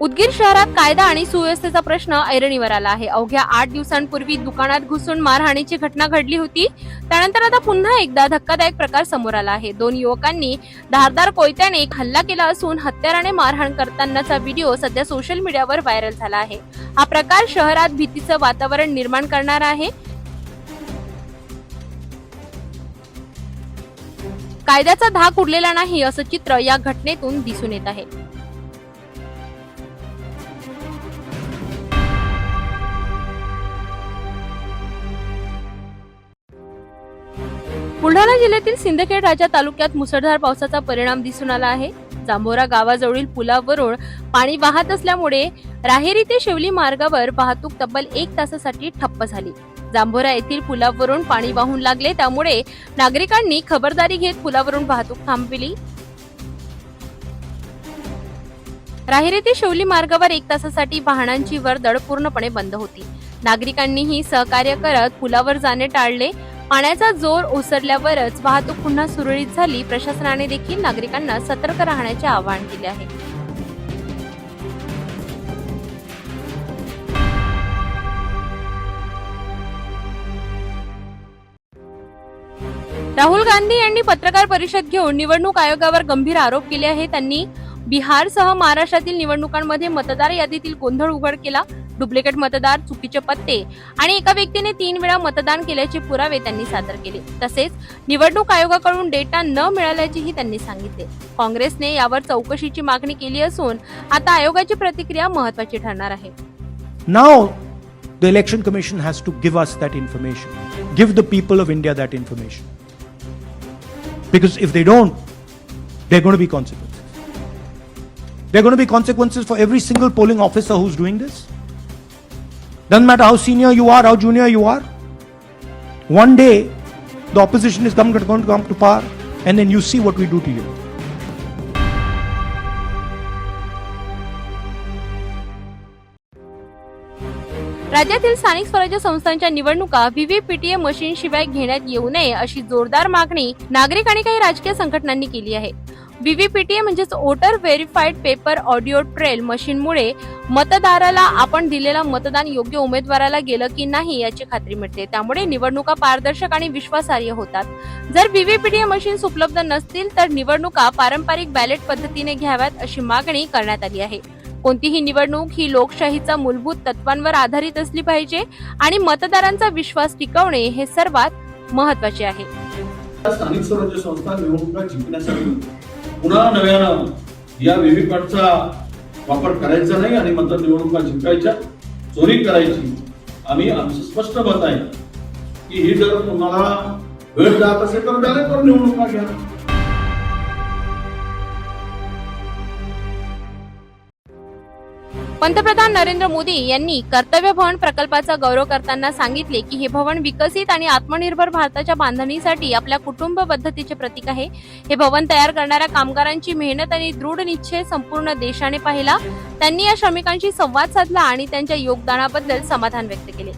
उदगीर शहरात कायदा आणि सुव्यवस्थेचा प्रश्न ऐरणीवर आला आहे. अवघ्या आठ दिवसांपूर्वी दुकानात घुसून मारहाणीची घटना घडली होती. त्यानंतर आता पुन्हा एकदा धक्कादायक प्रकार समोर आला आहे. दोन युवकांनी धारदार कोयत्याने एक हल्ला केला असून हत्याराने मारहाण करतानाचा व्हिडिओ सध्या सोशल मीडियावर व्हायरल झाला आहे. हा प्रकार शहरात भीतीचं वातावरण निर्माण करणारा आहे. कायद्याचा धाक उडलेला नाही असं चित्र या घटनेतून दिसून येत आहे. बुलढाणा जिल्ह्यातील सिंदखेड राजा तालुक्यात मुसळधार पावसाचा परिणाम दिसून आला आहे. जांभोरा गावाजवळील पुलावरून पाणी वाहत असल्यामुळे राहेरी ते शिवली मार्गावर वाहतूक तब्बल एक तासासाठी ठप्प झाली. जांभोरा येथील पुलावरून पाणी वाहून लागले त्यामुळे नागरिकांनी खबरदारी घेत पुलावरून वाहतूक थांबविली. राहेरी ते शिवली मार्गावर एक तासासाठी वाहनांची वर्दळ पूर्णपणे बंद होती. नागरिकांनीही सहकार्य करत पुलावर जाणे टाळले. पाण्याचा जोर ओसरल्यावरच वाहतूक पुन्हा सुरळीत झाली. प्रशासनाने देखील नागरिकांना सतर्क राहण्याचे आवाहन केले आहे. राहुल गांधी यांनी पत्रकार परिषद घेऊन निवडणूक आयोगावर गंभीर आरोप केले आहे त्यांनी बिहारसह महाराष्ट्रातील निवडणुकांमध्ये मतदार यादीतील गोंधळ उघड केला. डुप्लिकेट मतदार चुकीचे पत्ते आणि एका व्यक्तीने तीन वेळा मतदान केल्याचे पुरावे त्यांनी सादर केले तसेच निवडणूक आयोगाकडून डेटा न मिळाल्याचेही त्यांनी सांगितले काँग्रेसने यावर चौकशीची मागणी केली असून आता आयोगाची प्रतिक्रिया महत्वाची ठरणार आहे Now, the Election Commission has to give us that information, give the people of India that information. Because if they don't, there are going to be consequences. There are going to be consequences for every single polling officer who's doing this. Doesn't matter how senior you are, how junior you are. One day, the opposition is going to come to power, and then you see what we do to you. राज्यातील स्थानिक स्वराज्य संस्थांच्या निवडणुका व्हीव्हीपीटीए machine शिवाय घेण्यात येऊ नये अशी जोरदार मागणी नागरिक आणि काही राजकीय संघटनांनी केली आहे व्हीव्हीपीटीए म्हणजेच voter verified paper audio trail मशीनमुळे मतदाराला आपण दिलेला मतदान योग्य उमेदवाराला गेलं की नाही याची खात्री मिळते. त्यामुळे निवडणुका पारदर्शक आणि विश्वासार्ह होतात. जर व्हीव्हीपीटीए मशीन्स उपलब्ध नसतील तर निवडणुका पारंपरिक बॅलेट पद्धतीने घ्याव्यात अशी मागणी करण्यात आली आहे. कोणतीही निवडणूक ही लोकशाहीचा मूलभूत तत्वांवर आधारित असली पाहिजे आणि मतदारांचा विश्वास टिकवणे हे सर्वात महत्त्वाचे आहे. स्थानिक स्वराज्य संस्था निवडणुका जिंकण्यासाठी पुन्हा नव्यानं या व्हीव्हीपॅटचा वापर करायचा नाही आणि मतदार निवडणुका जिंकायच्या चोरी करायची आम्ही आमचं स्पष्ट मत आहे की ही जर तुम्हाला वेळ जात असेल तर बॅलेटवर निवडणुका घ्या. पंतप्रधान नरेंद्र मोदी यांनी कर्तव्य भवन प्रकल्पाचा गौरव करताना सांगितले की हे भवन विकसित आणि आत्मनिर्भर भारताच्या बांधणीसाठी आपल्या कुटुंब पद्धतीचे प्रतीक आहे. हे भवन तयार करणाऱ्या कामगारांची मेहनत आणि दृढ निश्चय संपूर्ण देशाने पाहिला. त्यांनी या श्रमिकांशी संवाद साधला आणि त्यांच्या योगदानाबद्दल समाधान व्यक्त केले.